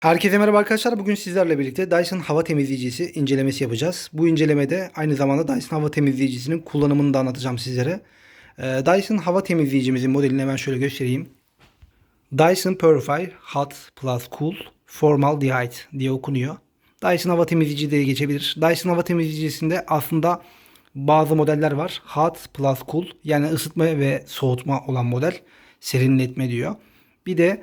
Herkese merhaba arkadaşlar. Bugün sizlerle birlikte Dyson hava temizleyicisi incelemesi yapacağız. Bu incelemede aynı zamanda Dyson hava temizleyicisinin kullanımını da anlatacağım sizlere. Ee, Dyson hava temizleyicimizin modelini hemen şöyle göstereyim. Dyson Purifier Hot Plus Cool Formaldehyde diye okunuyor. Dyson hava temizleyici diye geçebilir. Dyson hava temizleyicisinde aslında bazı modeller var. Hot Plus Cool yani ısıtma ve soğutma olan model. Serinletme diyor. Bir de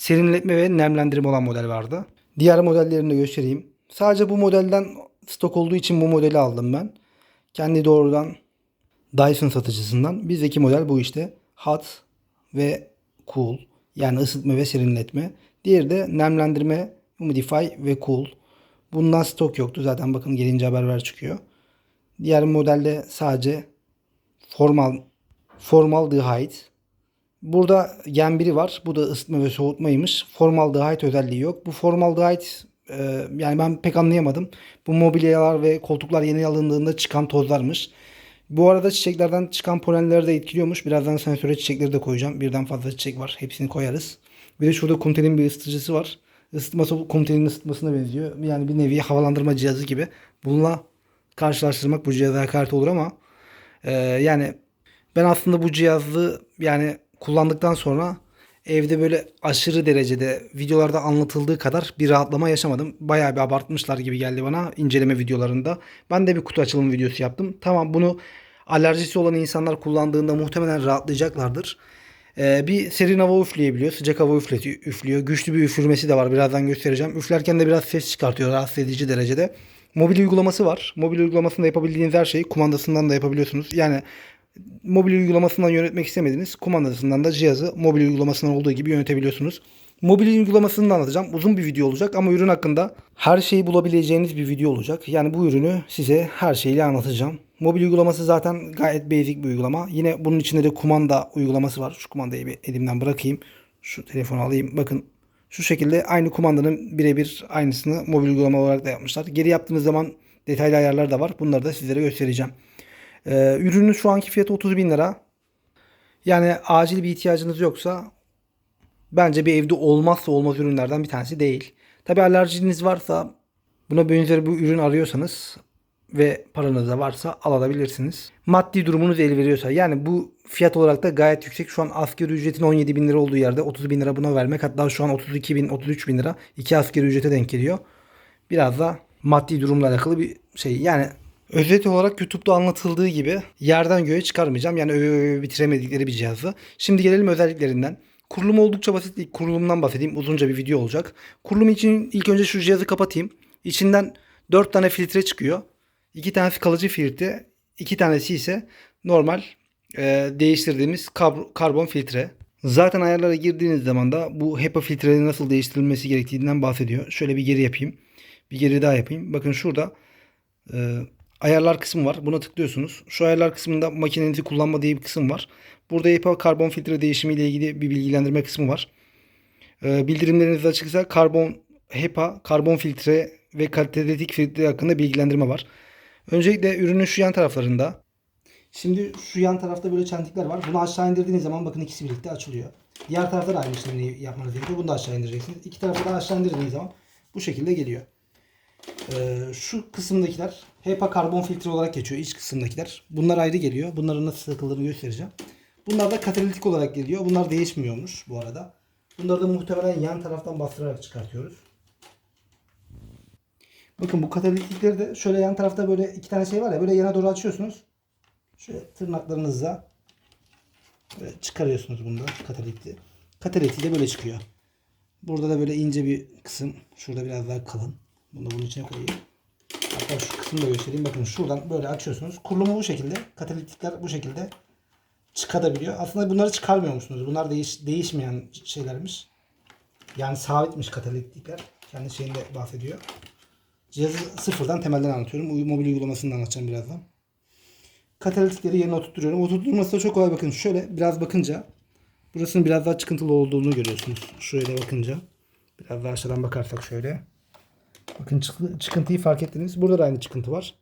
serinletme ve nemlendirme olan model vardı. Diğer modellerini de göstereyim. Sadece bu modelden stok olduğu için bu modeli aldım ben. Kendi doğrudan Dyson satıcısından. Bizdeki model bu işte. Hot ve cool. Yani ısıtma ve serinletme. Diğeri de nemlendirme, humidify ve cool. Bundan stok yoktu. Zaten bakın gelince haber ver çıkıyor. Diğer modelde sadece formal formaldehyde Burada gen biri var. Bu da ısıtma ve soğutmaymış. Formaldehyde özelliği yok. Bu formaldehyde e, yani ben pek anlayamadım. Bu mobilyalar ve koltuklar yeni alındığında çıkan tozlarmış. Bu arada çiçeklerden çıkan polenleri de etkiliyormuş. Birazdan sensöre çiçekleri de koyacağım. Birden fazla çiçek var. Hepsini koyarız. Bir de şurada kumtelin bir ısıtıcısı var. Isıtması kumtelin ısıtmasına benziyor. Yani bir nevi havalandırma cihazı gibi. Bununla karşılaştırmak bu cihaza hakaret olur ama e, yani ben aslında bu cihazı yani kullandıktan sonra evde böyle aşırı derecede videolarda anlatıldığı kadar bir rahatlama yaşamadım. Bayağı bir abartmışlar gibi geldi bana inceleme videolarında. Ben de bir kutu açılım videosu yaptım. Tamam bunu alerjisi olan insanlar kullandığında muhtemelen rahatlayacaklardır. Ee, bir serin hava üfleyebiliyor. Sıcak hava üfletiyor, üflüyor. Güçlü bir üfürmesi de var. Birazdan göstereceğim. Üflerken de biraz ses çıkartıyor rahatsız edici derecede. Mobil uygulaması var. Mobil uygulamasında yapabildiğiniz her şeyi kumandasından da yapabiliyorsunuz. Yani mobil uygulamasından yönetmek istemediniz. Kumandasından da cihazı mobil uygulamasından olduğu gibi yönetebiliyorsunuz. Mobil uygulamasını da anlatacağım. Uzun bir video olacak ama ürün hakkında her şeyi bulabileceğiniz bir video olacak. Yani bu ürünü size her şeyle anlatacağım. Mobil uygulaması zaten gayet basic bir uygulama. Yine bunun içinde de kumanda uygulaması var. Şu kumandayı bir elimden bırakayım. Şu telefonu alayım. Bakın şu şekilde aynı kumandanın birebir aynısını mobil uygulama olarak da yapmışlar. Geri yaptığınız zaman detaylı ayarlar da var. Bunları da sizlere göstereceğim. Ee, ürünün şu anki fiyatı 30 bin lira. Yani acil bir ihtiyacınız yoksa bence bir evde olmazsa olmaz ürünlerden bir tanesi değil. Tabi alerjiniz varsa buna benzer bir ürün arıyorsanız ve paranız da varsa alabilirsiniz. Maddi durumunuz el veriyorsa yani bu fiyat olarak da gayet yüksek. Şu an asgari ücretin 17 bin lira olduğu yerde 30 bin lira buna vermek hatta şu an 32 bin 33 bin lira iki asgari ücrete denk geliyor. Biraz da maddi durumla alakalı bir şey. Yani Özet olarak YouTube'da anlatıldığı gibi yerden göğe çıkarmayacağım. Yani öve öve bitiremedikleri bir cihazı. Şimdi gelelim özelliklerinden. Kurulum oldukça basit. İlk kurulumdan bahsedeyim. Uzunca bir video olacak. Kurulum için ilk önce şu cihazı kapatayım. İçinden 4 tane filtre çıkıyor. 2 tanesi kalıcı filtre. 2 tanesi ise normal e, değiştirdiğimiz karbon filtre. Zaten ayarlara girdiğiniz zaman da bu HEPA filtreleri nasıl değiştirilmesi gerektiğinden bahsediyor. Şöyle bir geri yapayım. Bir geri daha yapayım. Bakın şurada e, ayarlar kısmı var. Buna tıklıyorsunuz. Şu ayarlar kısmında makinenizi kullanma diye bir kısım var. Burada HEPA karbon filtre değişimi ile ilgili bir bilgilendirme kısmı var. Ee, bildirimleriniz açıksa karbon HEPA, karbon filtre ve kalitetik filtre hakkında bilgilendirme var. Öncelikle ürünün şu yan taraflarında. Şimdi şu yan tarafta böyle çentikler var. Bunu aşağı indirdiğiniz zaman bakın ikisi birlikte açılıyor. Diğer tarafta da aynı işlemi yapmanız gerekiyor. Bunu da aşağı indireceksiniz. İki tarafı da aşağı indirdiğiniz zaman bu şekilde geliyor. Ee, şu kısımdakiler HEPA karbon filtre olarak geçiyor iç kısımdakiler. Bunlar ayrı geliyor. Bunların nasıl takıldığını göstereceğim. Bunlar da katalitik olarak geliyor. Bunlar değişmiyormuş bu arada. Bunları da muhtemelen yan taraftan bastırarak çıkartıyoruz. Bakın bu katalitikleri de şöyle yan tarafta böyle iki tane şey var ya böyle yana doğru açıyorsunuz. Şöyle tırnaklarınızla çıkarıyorsunuz bunu da katalitikli. Katalitik de böyle çıkıyor. Burada da böyle ince bir kısım. Şurada biraz daha kalın. Bunu da bunun içine koyayım. Hatta şu kısmını da göstereyim. Bakın şuradan böyle açıyorsunuz. Kurulumu bu şekilde. Katalitikler bu şekilde çıkabiliyor. Aslında bunları çıkarmıyormuşsunuz. Bunlar değiş, değişmeyen şeylermiş. Yani sabitmiş katalitikler. Kendi şeyinde bahsediyor. Cihazı sıfırdan temelden anlatıyorum. Mobil uygulamasını da anlatacağım birazdan. Katalitikleri yerine oturtturuyorum. Oturtturması da çok kolay bakın. Şöyle biraz bakınca burasının biraz daha çıkıntılı olduğunu görüyorsunuz. Şöyle bakınca. Biraz daha aşağıdan bakarsak şöyle. Bakın çıkı- çıkıntıyı fark ettiniz. Burada da aynı çıkıntı var.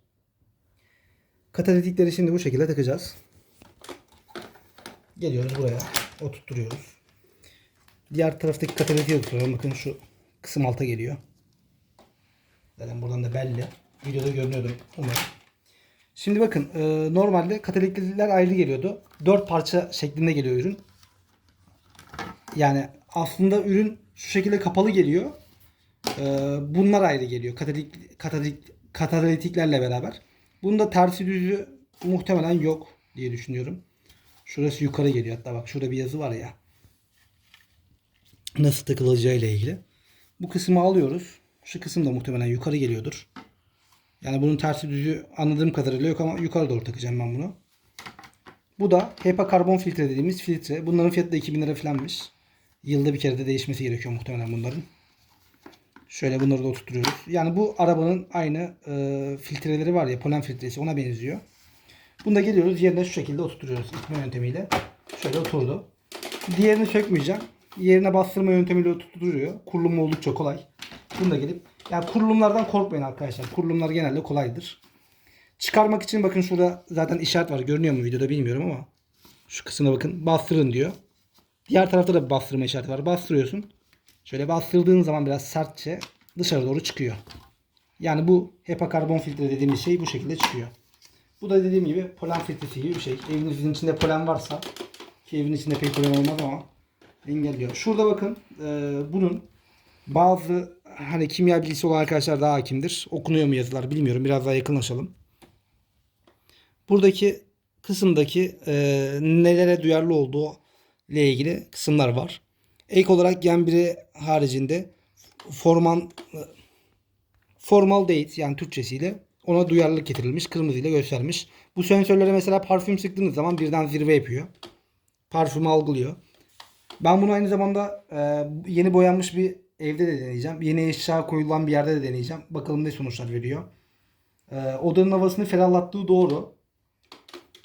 Katalitikleri şimdi bu şekilde takacağız. Geliyoruz buraya. Oturtturuyoruz. Diğer taraftaki katalitiği oturtuyorum. Bakın şu kısım alta geliyor. Zaten buradan da belli. Videoda görünüyordur umarım. Şimdi bakın e, normalde katalikler ayrı geliyordu. 4 parça şeklinde geliyor ürün. Yani aslında ürün şu şekilde kapalı geliyor. E, bunlar ayrı geliyor. Katalik, katalik, katalitiklerle beraber. Bunda tersi düzü muhtemelen yok diye düşünüyorum. Şurası yukarı geliyor. Hatta bak şurada bir yazı var ya. Nasıl takılacağı ile ilgili. Bu kısmı alıyoruz. Şu kısım da muhtemelen yukarı geliyordur. Yani bunun tersi düzü anladığım kadarıyla yok ama yukarı doğru takacağım ben bunu. Bu da HEPA karbon filtre dediğimiz filtre. Bunların fiyatı da 2000 lira falanmış. Yılda bir kere de değişmesi gerekiyor muhtemelen bunların. Şöyle bunları da oturtuyoruz. Yani bu arabanın aynı e, filtreleri var ya polen filtresi ona benziyor. Bunda geliyoruz yerine şu şekilde oturtuyoruz itme yöntemiyle. Şöyle oturdu. Diğerini sökmeyeceğim. Yerine bastırma yöntemiyle oturtuyor. Kurulum oldukça kolay. Bunu da gelip yani kurulumlardan korkmayın arkadaşlar. Kurulumlar genelde kolaydır. Çıkarmak için bakın şurada zaten işaret var. Görünüyor mu videoda bilmiyorum ama. Şu kısmına bakın. Bastırın diyor. Diğer tarafta da bastırma işareti var. Bastırıyorsun. Şöyle bastırdığın zaman biraz sertçe dışarı doğru çıkıyor. Yani bu HEPA karbon filtre dediğimiz şey bu şekilde çıkıyor. Bu da dediğim gibi polen filtresi gibi bir şey. Evinizin içinde polen varsa ki evin içinde pek polen olmaz ama engelliyor. Şurada bakın e, bunun bazı hani kimya bilgisi olan arkadaşlar daha hakimdir. Okunuyor mu yazılar bilmiyorum. Biraz daha yakınlaşalım. Buradaki kısımdaki e, nelere duyarlı olduğu ile ilgili kısımlar var. Ek olarak Gen 1'i haricinde forman formal date yani Türkçesiyle ona duyarlılık getirilmiş. Kırmızıyla göstermiş. Bu sensörlere mesela parfüm sıktığınız zaman birden zirve yapıyor. Parfümü algılıyor. Ben bunu aynı zamanda e, yeni boyanmış bir evde de deneyeceğim. Yeni eşya koyulan bir yerde de deneyeceğim. Bakalım ne sonuçlar veriyor. E, odanın havasını ferahlattığı doğru.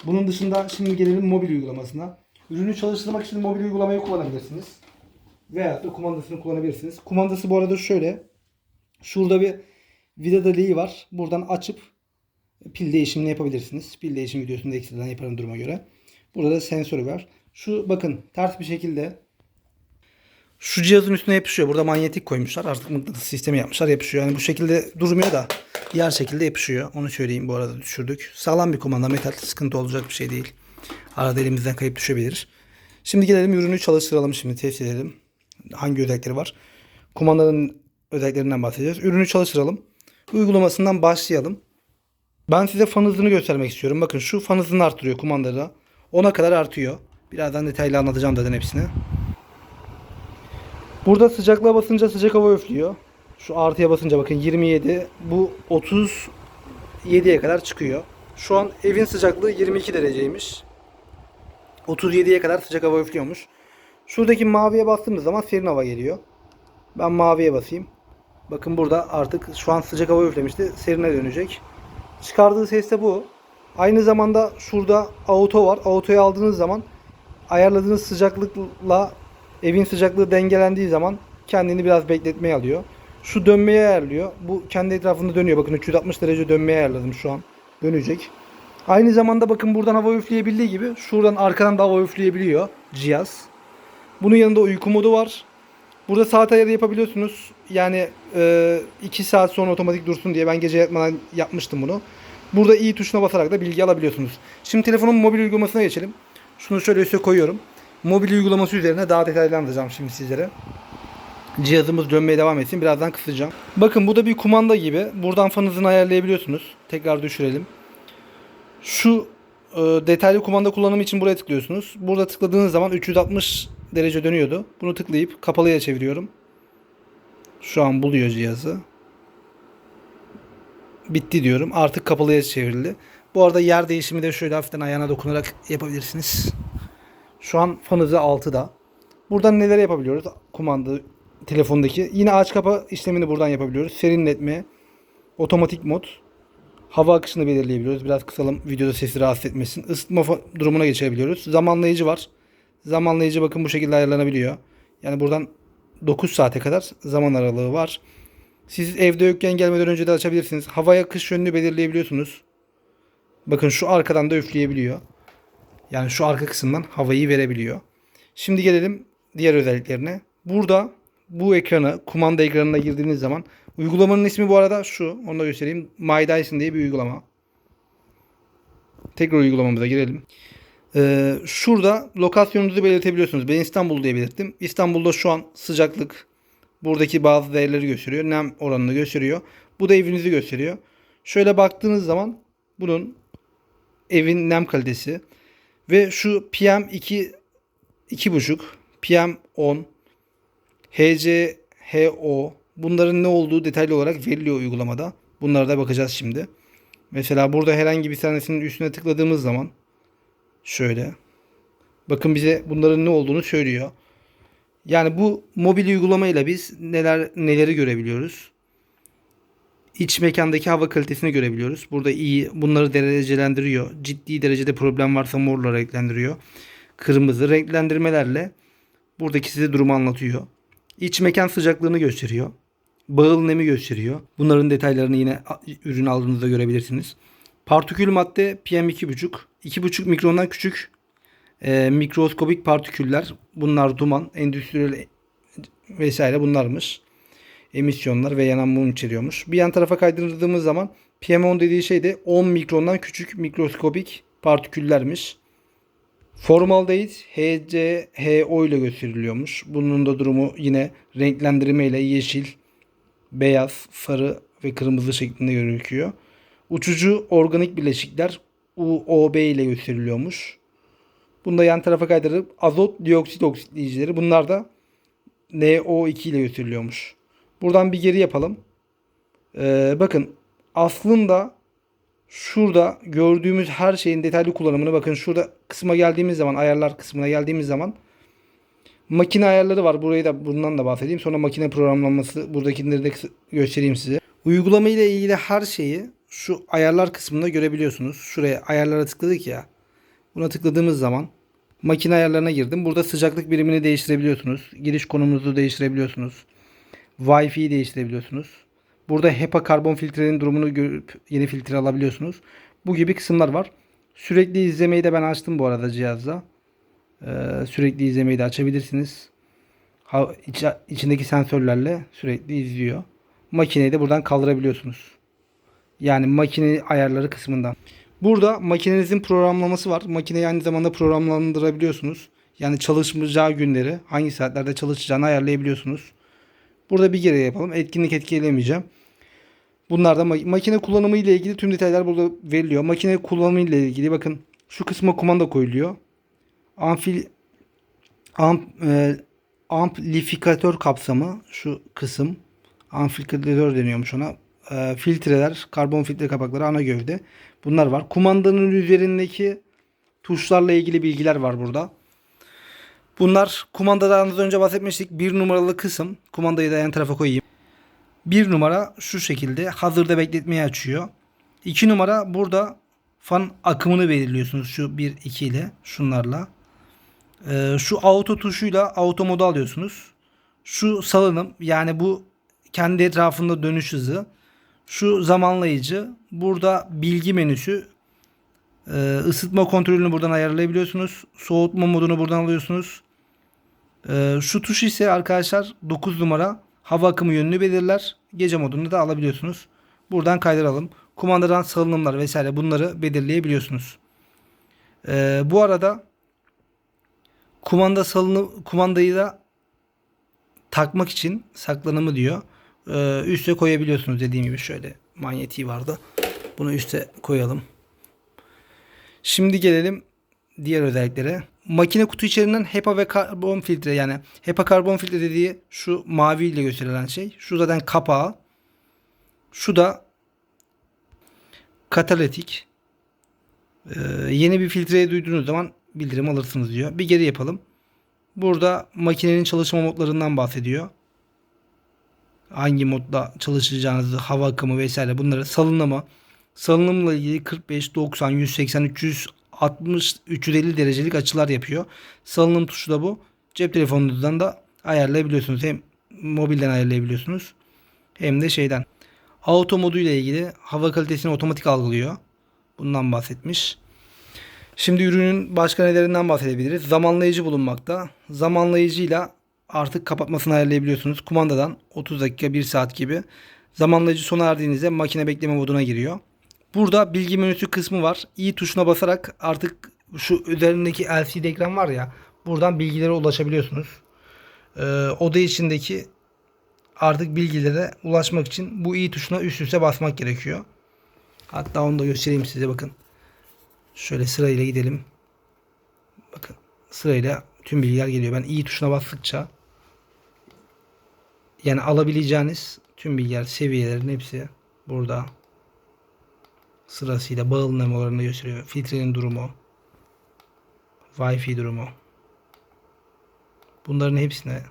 Bunun dışında şimdi gelelim mobil uygulamasına. Ürünü çalıştırmak için mobil uygulamayı kullanabilirsiniz. Veya da kumandasını kullanabilirsiniz. Kumandası bu arada şöyle. Şurada bir vida deliği var. Buradan açıp pil değişimini yapabilirsiniz. Pil değişim videosunu da ekstradan yaparım duruma göre. Burada da sensörü var. Şu bakın ters bir şekilde şu cihazın üstüne yapışıyor. Burada manyetik koymuşlar. Artık mıknatıs sistemi yapmışlar. Yapışıyor. Yani bu şekilde durmuyor da diğer şekilde yapışıyor. Onu söyleyeyim bu arada düşürdük. Sağlam bir kumanda. Metal sıkıntı olacak bir şey değil. Arada elimizden kayıp düşebilir. Şimdi gelelim ürünü çalıştıralım şimdi test edelim. Hangi özellikleri var? Kumandanın özelliklerinden bahsedeceğiz. Ürünü çalıştıralım. Uygulamasından başlayalım. Ben size fan hızını göstermek istiyorum. Bakın şu fan hızını arttırıyor kumandada. 10'a kadar artıyor. Birazdan detaylı anlatacağım zaten hepsini. Burada sıcaklığa basınca sıcak hava üflüyor. Şu artıya basınca bakın 27. Bu 37'ye kadar çıkıyor. Şu an evin sıcaklığı 22 dereceymiş. 37'ye kadar sıcak hava üflüyormuş. Şuradaki maviye bastığımız zaman serin hava geliyor. Ben maviye basayım. Bakın burada artık şu an sıcak hava üflemişti. Serine dönecek. Çıkardığı ses de bu. Aynı zamanda şurada auto var. Autoyu aldığınız zaman ayarladığınız sıcaklıkla evin sıcaklığı dengelendiği zaman kendini biraz bekletmeye alıyor. Şu dönmeye ayarlıyor. Bu kendi etrafında dönüyor. Bakın 360 derece dönmeye ayarladım şu an. Dönecek. Aynı zamanda bakın buradan hava üfleyebildiği gibi şuradan arkadan da hava üfleyebiliyor cihaz. Bunun yanında uyku modu var. Burada saat ayarı yapabiliyorsunuz. Yani 2 saat sonra otomatik dursun diye ben gece yatmadan yapmıştım bunu. Burada i tuşuna basarak da bilgi alabiliyorsunuz. Şimdi telefonun mobil uygulamasına geçelim. Şunu şöyle üste koyuyorum. Mobil uygulaması üzerine daha detaylı anlatacağım şimdi sizlere. Cihazımız dönmeye devam etsin. Birazdan kısacağım. Bakın bu da bir kumanda gibi. Buradan fan hızını ayarlayabiliyorsunuz. Tekrar düşürelim. Şu e, detaylı kumanda kullanımı için buraya tıklıyorsunuz. Burada tıkladığınız zaman 360 derece dönüyordu. Bunu tıklayıp kapalıya çeviriyorum. Şu an buluyor cihazı. Bitti diyorum. Artık kapalıya çevrildi. Bu arada yer değişimi de şöyle hafiften ayağına dokunarak yapabilirsiniz. Şu an fan hızı 6'da. Buradan neler yapabiliyoruz? Kumanda telefondaki. Yine aç kapa işlemini buradan yapabiliyoruz. Serinletme, otomatik mod, hava akışını belirleyebiliyoruz. Biraz kısalım videoda sesi rahatsız etmesin. Isıtma durumuna geçebiliyoruz. Zamanlayıcı var. Zamanlayıcı bakın bu şekilde ayarlanabiliyor. Yani buradan 9 saate kadar zaman aralığı var. Siz evde yokken gelmeden önce de açabilirsiniz. Hava akış yönünü belirleyebiliyorsunuz. Bakın şu arkadan da üfleyebiliyor. Yani şu arka kısımdan havayı verebiliyor. Şimdi gelelim diğer özelliklerine. Burada bu ekranı kumanda ekranına girdiğiniz zaman uygulamanın ismi bu arada şu. Onu da göstereyim. My Dyson diye bir uygulama. Tekrar uygulamamıza girelim. Ee, şurada lokasyonunuzu belirtebiliyorsunuz. Ben İstanbul diye belirttim. İstanbul'da şu an sıcaklık buradaki bazı değerleri gösteriyor. Nem oranını gösteriyor. Bu da evinizi gösteriyor. Şöyle baktığınız zaman bunun evin nem kalitesi ve şu PM 2 2.5 PM 10 HC HO bunların ne olduğu detaylı olarak veriliyor uygulamada. Bunlara da bakacağız şimdi. Mesela burada herhangi bir tanesinin üstüne tıkladığımız zaman şöyle bakın bize bunların ne olduğunu söylüyor. Yani bu mobil uygulamayla biz neler neleri görebiliyoruz? İç mekandaki hava kalitesini görebiliyoruz. Burada iyi bunları derecelendiriyor. Ciddi derecede problem varsa morla renklendiriyor. Kırmızı renklendirmelerle buradaki size durumu anlatıyor. İç mekan sıcaklığını gösteriyor. Bağıl nemi gösteriyor. Bunların detaylarını yine ürün aldığınızda görebilirsiniz. Partikül madde PM2.5. 2.5 mikrondan küçük e, mikroskobik partiküller. Bunlar duman, endüstriyel vesaire bunlarmış. Emisyonlar ve yanan mum içeriyormuş. Bir yan tarafa kaydırdığımız zaman PM10 dediği şey de 10 mikrondan küçük mikroskobik partiküllermiş. Formaldehit HCHO ile gösteriliyormuş. Bunun da durumu yine renklendirme ile yeşil, beyaz, sarı ve kırmızı şeklinde gözüküyor. Uçucu organik bileşikler UOB ile gösteriliyormuş. Bunu da yan tarafa kaydırıp azot dioksit oksitleyicileri bunlar da NO2 ile gösteriliyormuş. Buradan bir geri yapalım. Ee, bakın aslında şurada gördüğümüz her şeyin detaylı kullanımını bakın şurada kısma geldiğimiz zaman ayarlar kısmına geldiğimiz zaman makine ayarları var. Burayı da bundan da bahsedeyim. Sonra makine programlanması buradakileri de göstereyim size. Uygulama ile ilgili her şeyi şu ayarlar kısmında görebiliyorsunuz. Şuraya ayarlara tıkladık ya. Buna tıkladığımız zaman makine ayarlarına girdim. Burada sıcaklık birimini değiştirebiliyorsunuz. Giriş konumunuzu değiştirebiliyorsunuz. Wi-Fi'yi değiştirebiliyorsunuz. Burada HEPA karbon filtrenin durumunu görüp yeni filtre alabiliyorsunuz. Bu gibi kısımlar var. Sürekli izlemeyi de ben açtım bu arada cihazda. Ee, sürekli izlemeyi de açabilirsiniz. Ha, iç, içindeki sensörlerle sürekli izliyor. Makineyi de buradan kaldırabiliyorsunuz. Yani makine ayarları kısmından. Burada makinenizin programlaması var. Makineyi aynı zamanda programlandırabiliyorsunuz. Yani çalışmayacağı günleri hangi saatlerde çalışacağını ayarlayabiliyorsunuz. Burada bir geri yapalım. Etkinlik etkilemeyeceğim. Bunlar da makine kullanımı ile ilgili tüm detaylar burada veriliyor. Makine kullanımı ile ilgili bakın şu kısma kumanda koyuluyor. Amfil amp, e, amplifikatör kapsamı şu kısım. Amplifikatör deniyormuş ona. E, filtreler, karbon filtre kapakları, ana gövde. Bunlar var. Kumandanın üzerindeki tuşlarla ilgili bilgiler var burada. Bunlar kumandadan az önce bahsetmiştik. Bir numaralı kısım. Kumandayı da yan tarafa koyayım. Bir numara şu şekilde hazırda bekletmeyi açıyor. İki numara burada fan akımını belirliyorsunuz. Şu 1 2 ile şunlarla. Ee, şu auto tuşuyla auto modu alıyorsunuz. Şu salınım yani bu kendi etrafında dönüş hızı. Şu zamanlayıcı. Burada bilgi menüsü. Ee, ısıtma kontrolünü buradan ayarlayabiliyorsunuz. Soğutma modunu buradan alıyorsunuz. Ee, şu tuş ise arkadaşlar 9 numara hava akımı yönünü belirler. Gece modunu da alabiliyorsunuz. Buradan kaydıralım. Kumandadan salınımlar vesaire bunları belirleyebiliyorsunuz. Ee, bu arada kumanda salını kumandayı da takmak için saklanımı diyor. Ee, üste koyabiliyorsunuz dediğim gibi şöyle manyetiği vardı. Bunu üste koyalım. Şimdi gelelim diğer özelliklere. Makine kutu içerisinden HEPA ve karbon filtre yani HEPA karbon filtre dediği şu mavi ile gösterilen şey. Şu zaten kapağı. Şu da katalitik. Ee, yeni bir filtreyi duyduğunuz zaman bildirim alırsınız diyor. Bir geri yapalım. Burada makinenin çalışma modlarından bahsediyor. Hangi modda çalışacağınızı, hava akımı vesaire bunları salınımı. Salınımla ilgili 45, 90, 180, 300, 60, 350 derecelik açılar yapıyor. Salınım tuşu da bu. Cep telefonunuzdan da ayarlayabiliyorsunuz. Hem mobilden ayarlayabiliyorsunuz. Hem de şeyden. Auto modu ile ilgili hava kalitesini otomatik algılıyor. Bundan bahsetmiş. Şimdi ürünün başka nelerinden bahsedebiliriz. Zamanlayıcı bulunmakta. Zamanlayıcıyla artık kapatmasını ayarlayabiliyorsunuz. Kumandadan 30 dakika 1 saat gibi. Zamanlayıcı sona erdiğinizde makine bekleme moduna giriyor. Burada bilgi menüsü kısmı var. İ tuşuna basarak artık şu üzerindeki LCD ekran var ya buradan bilgilere ulaşabiliyorsunuz. Ee, oda içindeki artık bilgilere ulaşmak için bu i tuşuna üst üste basmak gerekiyor. Hatta onu da göstereyim size bakın. Şöyle sırayla gidelim. Bakın sırayla tüm bilgiler geliyor. Ben i tuşuna bastıkça yani alabileceğiniz tüm bilgiler seviyelerin hepsi burada sırasıyla bağlanmalarını gösteriyor. Filtrenin durumu, Wi-Fi durumu. Bunların hepsine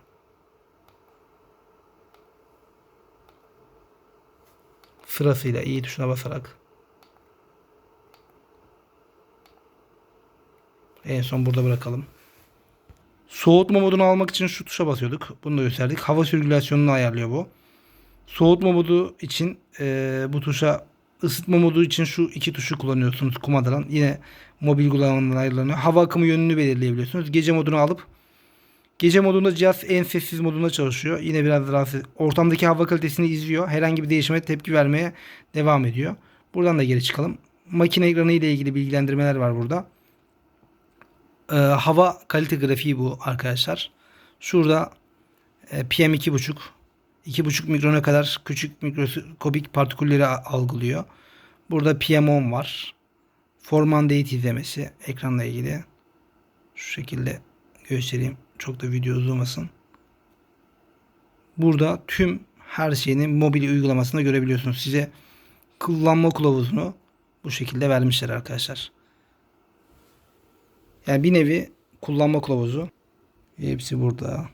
sırasıyla i tuşuna basarak en son burada bırakalım. Soğutma modunu almak için şu tuşa basıyorduk. Bunu da gösterdik. Hava sirkülasyonunu ayarlıyor bu. Soğutma modu için e, bu tuşa ısıtma modu için şu iki tuşu kullanıyorsunuz kumandadan. Yine mobil uygulamadan ayrılanıyor. Hava akımı yönünü belirleyebiliyorsunuz. Gece modunu alıp gece modunda cihaz en sessiz modunda çalışıyor. Yine biraz rahatsız. Ortamdaki hava kalitesini izliyor. Herhangi bir değişime tepki vermeye devam ediyor. Buradan da geri çıkalım. Makine ekranı ile ilgili bilgilendirmeler var burada. Ee, hava kalite grafiği bu arkadaşlar. Şurada e, PM2.5 2.5 mikrona kadar küçük mikroskobik partikülleri algılıyor. Burada PM10 var. Formandate izlemesi ekranla ilgili. Şu şekilde göstereyim. Çok da video uzamasın. Burada tüm her şeyini mobil uygulamasında görebiliyorsunuz. Size kullanma kılavuzunu bu şekilde vermişler arkadaşlar. Yani bir nevi kullanma kılavuzu. Hepsi burada.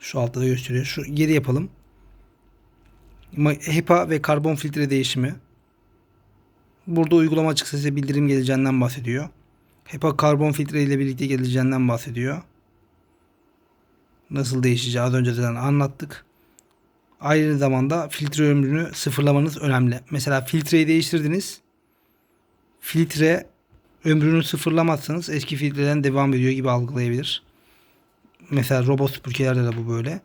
Şu altta da gösteriyor. Şu geri yapalım. HEPA ve karbon filtre değişimi. Burada uygulama açıksa size bildirim geleceğinden bahsediyor. HEPA karbon filtre ile birlikte geleceğinden bahsediyor. Nasıl değişeceği az önce zaten anlattık. Aynı zamanda filtre ömrünü sıfırlamanız önemli. Mesela filtreyi değiştirdiniz. Filtre ömrünü sıfırlamazsanız eski filtreden devam ediyor gibi algılayabilir. Mesela robot süpürgelerde de bu böyle.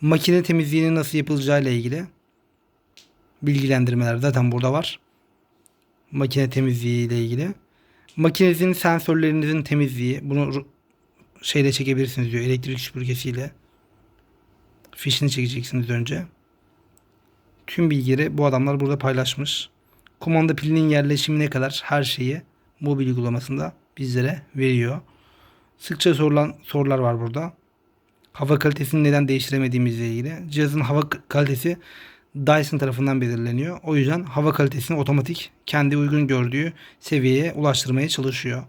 Makine temizliğinin nasıl yapılacağı ile ilgili bilgilendirmeler zaten burada var. Makine temizliği ile ilgili. Makinenizin sensörlerinizin temizliği. Bunu şeyle çekebilirsiniz diyor. Elektrik süpürgesiyle. Fişini çekeceksiniz önce. Tüm bilgileri bu adamlar burada paylaşmış. Kumanda pilinin yerleşimine kadar her şeyi mobil uygulamasında bizlere veriyor. Sıkça sorulan sorular var burada. Hava kalitesini neden değiştiremediğimizle ilgili. Cihazın hava kalitesi Dyson tarafından belirleniyor. O yüzden hava kalitesini otomatik kendi uygun gördüğü seviyeye ulaştırmaya çalışıyor.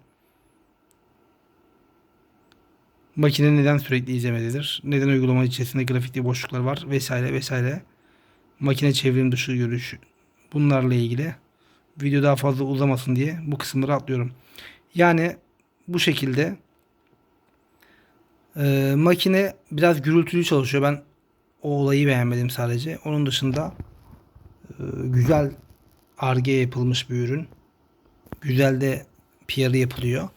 Makine neden sürekli izlemededir? Neden uygulama içerisinde grafikte boşluklar var vesaire vesaire. Makine çevrim dışı görüş bunlarla ilgili video daha fazla uzamasın diye bu kısımları atlıyorum. Yani bu şekilde ee, makine biraz gürültülü çalışıyor. Ben o olayı beğenmedim sadece. Onun dışında e, güzel arge yapılmış bir ürün. Güzel de PR'ı yapılıyor.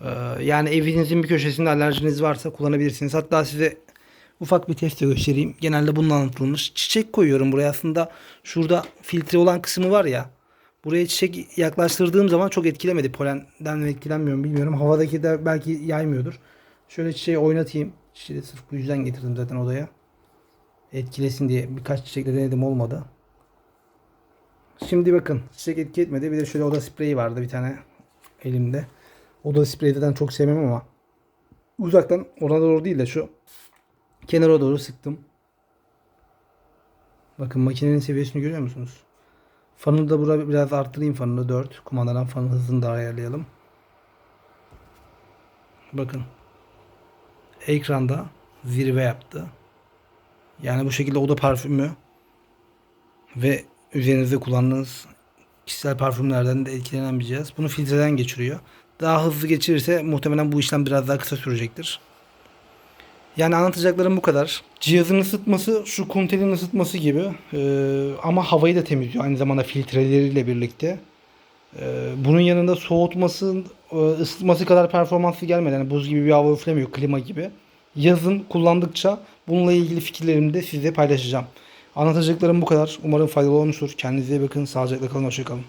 Ee, yani evinizin bir köşesinde alerjiniz varsa kullanabilirsiniz. Hatta size ufak bir test de göstereyim. Genelde bununla anlatılmış. Çiçek koyuyorum buraya aslında. Şurada filtre olan kısmı var ya. Buraya çiçek yaklaştırdığım zaman çok etkilemedi. Polenden mi etkilenmiyorum bilmiyorum. Havadaki de belki yaymıyordur. Şöyle çiçeği oynatayım. Çiçeği sırf bu yüzden getirdim zaten odaya. Etkilesin diye birkaç çiçekle denedim olmadı. Şimdi bakın çiçek etki etmedi. Bir de şöyle oda spreyi vardı bir tane elimde. Oda spreyi zaten çok sevmem ama uzaktan ona doğru değil de şu kenara doğru sıktım. Bakın makinenin seviyesini görüyor musunuz? Fanını da burada biraz arttırayım fanını 4. Kumandadan fanın hızını da ayarlayalım. Bakın. Ekranda zirve yaptı. Yani bu şekilde oda parfümü ve üzerinizde kullandığınız kişisel parfümlerden de cihaz. Bunu filtreden geçiriyor. Daha hızlı geçirirse muhtemelen bu işlem biraz daha kısa sürecektir. Yani anlatacaklarım bu kadar. Cihazın ısıtması şu kuntelin ısıtması gibi Ee, ama havayı da temizliyor. Aynı zamanda filtreleriyle birlikte. Ee, bunun yanında soğutması, e, ısıtması kadar performanslı gelmedi. Yani buz gibi bir hava üflemiyor, klima gibi. Yazın kullandıkça bununla ilgili fikirlerimi de sizle paylaşacağım. Anlatacaklarım bu kadar. Umarım faydalı olmuştur. Kendinize iyi bakın. Sağlıcakla kalın. Hoşçakalın.